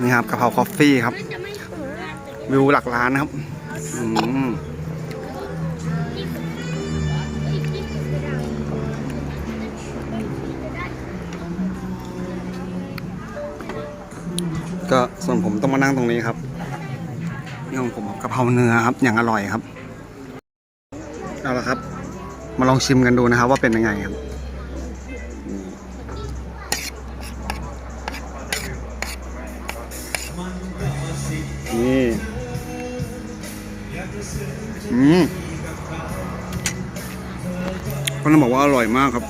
นี่ครับกะเพราคอฟฟี่ครับ วิวหลักล้านนะครับอืมก็ส่วนผมต้องมานั่งตรงนี้ครับนี่ของผมกะเพราเนื้อครับ อย่างอร่อยครับ เอาละครับ มาลองชิมกันดูนะครับ ว่าเป็นยังไงครับ นี่ อืมก็ต้องบอกว่าอร่อยมากครับ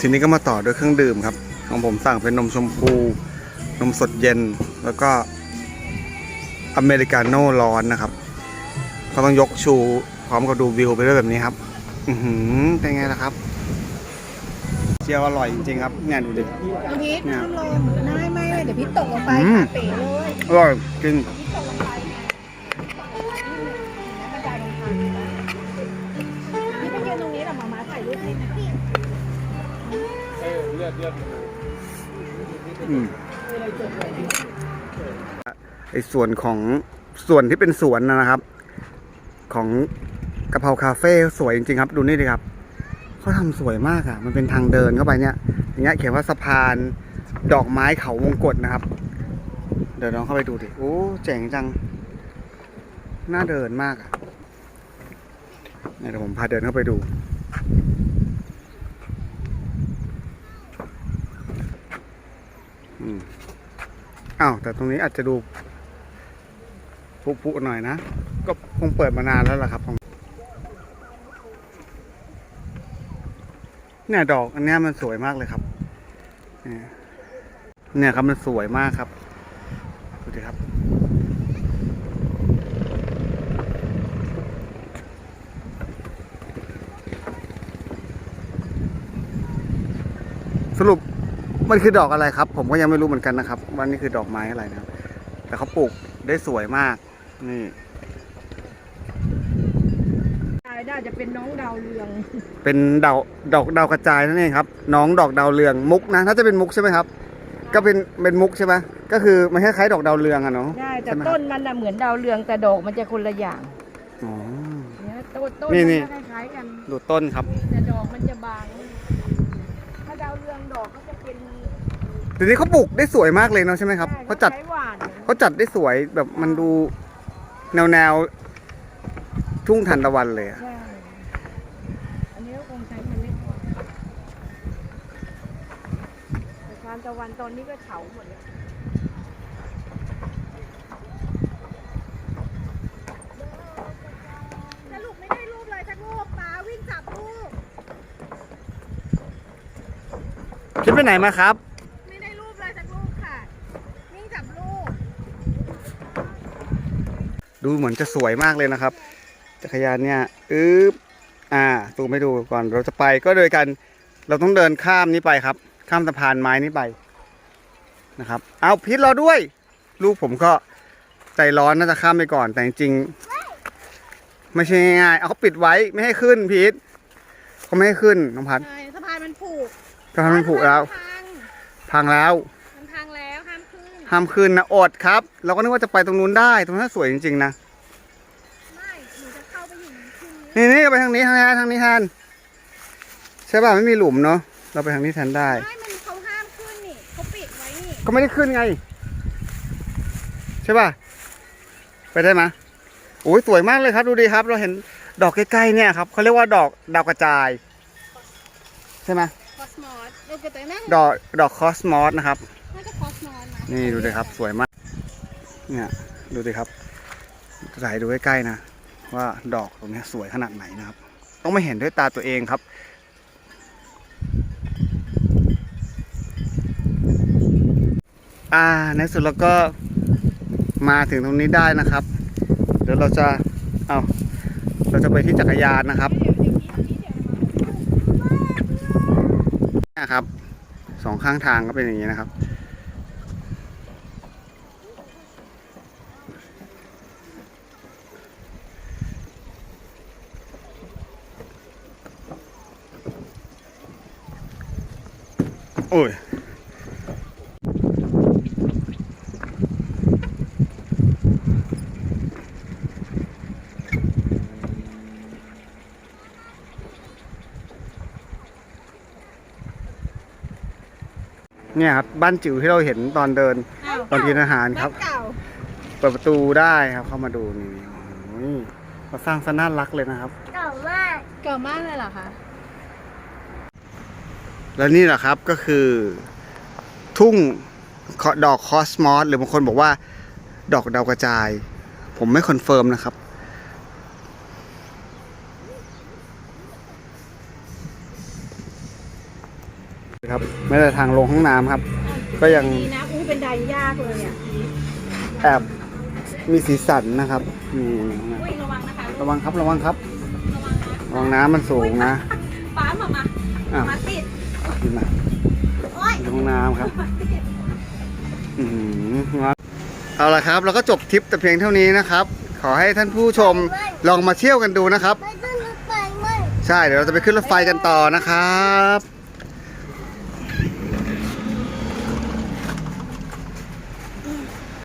ทีนี้ก็มาต่อด้วยเครื่องดื่มครับ ของผมสั่งเป็นนมชมพู นมสดเย็น แล้วก็ อเมริกาโน่ร้อนนะครับ ก็ต้องยกชูพร้อมกับดูวิวไปด้วยแบบนี้ครับ อือหือ เป็นไงล่ะครับ เจียวอร่อยจริงๆครับเนี่ยดูดิ น้ำพริกเนี่ยน้ำลมไม่ไม่เดี๋ยวพี่ตกลงไปอืม ขาเป๋เลย อร่อยจริง ไอส่วนของส่วนที่เป็นสวนนะครับ ของกะเพราคาเฟ่สวยจริงๆครับดูนี่ดิครับเขาทำสวยมากอะ่ะ มันเป็นทางเดินเข้าไปเนี่ยอย่างเงี้ยเขียนว่าสะพานดอกไม้เขาวงกฏนะครับ เดี๋ยวน้องเข้าไปดูดิโอ้เจ๋งจัง น่าเดินมากอะ่ะเดี๋ยวผมพาเดินเข้าไปดู อืม อ้าวแต่ตรงนี้อาจจะดูพุๆหน่อยนะ ก็คงเปิดมานานแล้วล่ะครับของเนี่ยดอกอันนี้มันสวยมากเลยครับ เนี่ยเนี่ยครับมันสวยมากครับ ดูดิครับ สรุป มันคือดอกอะไรครับ ผมก็ยังไม่รู้เหมือนกันนะครับว่านี่คือดอกไม้อะไรนะครับ แต่เขาปลูกได้สวยมาก นี่น่าจะเป็นน้องดาวเรือง เป็นดาวดอกดาวกระจายนั่นเองครับ น้องดอกดาวเรืองมุกนะถ้าจะเป็นมุกใช่ไหมครับ ก็เป็นเป็นมุกใช่ไหมก็คือมันคล้ายๆดอกดาวเรืองอะเนาะใช่แต่ใช่ไหมครับต้นมันน่ะเหมือนดาวเรืองแต่ดอกมันจะคนละอย่างอ๋อเนี่ยต้นต้นนี่มันนี่จะคล้ายๆกันดูต้นครับแต่ดอกมันจะบาง ถ้าดาวเรืองดอกเขาจะเป็น ทีนี้เขาปลูกได้สวยมากเลยเนาะใช่ไหมครับใช่เขาจัดใช้หวานเขาจัดได้สวยแบบมันดูแนวแนวๆทุ่งทานตะวันเลยอะใช่อันนี้ก็คงใช้เมล็ดก่อนแต่ทานตะวันตอนนี้ก็เฉาหมดแล้วสรุปไม่ได้รูปเลยสักรูปป้าวิ่งจับรูป คิดไปไหนมาครับ ดูเหมือนจะสวยมากเลยนะครับ จักรยานเนี่ยอึ๊บอ่าตูไม่ดูก่อนเราจะไปก็โดยการเราต้องเดินข้ามนี้ไปครับ ข้ามสะพานไม้นี้ไปนะครับ เอาพิษรอด้วย ลูกผมก็ใจร้อนน่าจะข้ามไปก่อนแต่จริงๆไม่ใช่ง่ายๆเอาเขาปิดไว้ไม่ให้ขึ้นพีทเขาไม่ให้ขึ้นน้องพัดใช่สะพานมันผูกสะพานมันผุแล้ว พังพังแล้วมันพังแล้วห้ามขึ้น ห้ามขึ้นนะอดครับ เราก็นึกว่าจะไปตรงนู้นได้ ตรงนั้นสวยจริงๆนะไม่หนูจะเข้าไปอยู่ขึ้นนี้นี่นี่ไปทางนี้ทางนี้ทางนี้แทนใช่ป่ะไม่มีหลุมเนาะเราไปทางนี้แทนได้ ไม่มันเขาห้ามขึ้นนี่เขาปิดไว้นี่ก็ไม่ได้ขึ้นไง ใช่ป่ะไปได้ไหมโอ้ยสวยมากเลยครับ ดูดีครับ เราเห็นดอกใกล้ๆเนี่ยครับเขาเรียกว่าดอกดาวกระจาย ใช่ไหมคอสมอสดูกันแต่แม่ดอกดอกคอสมอสนะครับ นี่ดูดิครับสวยมาก เนี่ยดูดิครับถ่ายดูใกล้ๆนะ ว่าดอกตรงนี้สวยขนาดไหนนะครับ ต้องไม่เห็นด้วยตาตัวเองครับอ่าในสุดเราก็มาถึงตรงนี้ได้นะครับ เดี๋ยวเราจะเอาเราจะไปที่จักรยานนะครับนะครับสองข้างทางก็เป็นอย่างนี้นะครับ โอ้ยเนี่ยครับบ้านจิ๋วที่เราเห็นตอนเดินตอนกินอาหารครับ เปิดประตูได้ครับเข้ามาดูนี่เขาสร้างสะน่ารักเลยนะครับ เก่ามาก เก่ามากเลยเหรอคะ และนี่แหละครับก็คือทุ่งดอกคอสมอสหรือบางคนบอกว่าดอกดาวกระจาย ผมไม่คอนเฟิร์มนะครับ ครับไม่แต่ทางลงห้องน้ำครับ ก็ยังดีนะอู้เป็นไดยากเลยอะแอบมีสีสันนะครับนี่อุ้ยระวังนะคะระวังครับระวังครับ ระวังนะระวังน้ำมันสูงนะ ป้ามามาอะมาติด ขึ้นมาโอ๊ยห้องน้ำครับมาติดอืมเอาละครับ เราก็จบทริปแต่เพียงเท่านี้นะครับ ขอให้ท่านผู้ชมลองมาเที่ยวกันดูนะครับ ใช่เดี๋ยวเราจะไปขึ้นรถไฟกันต่อนะครับ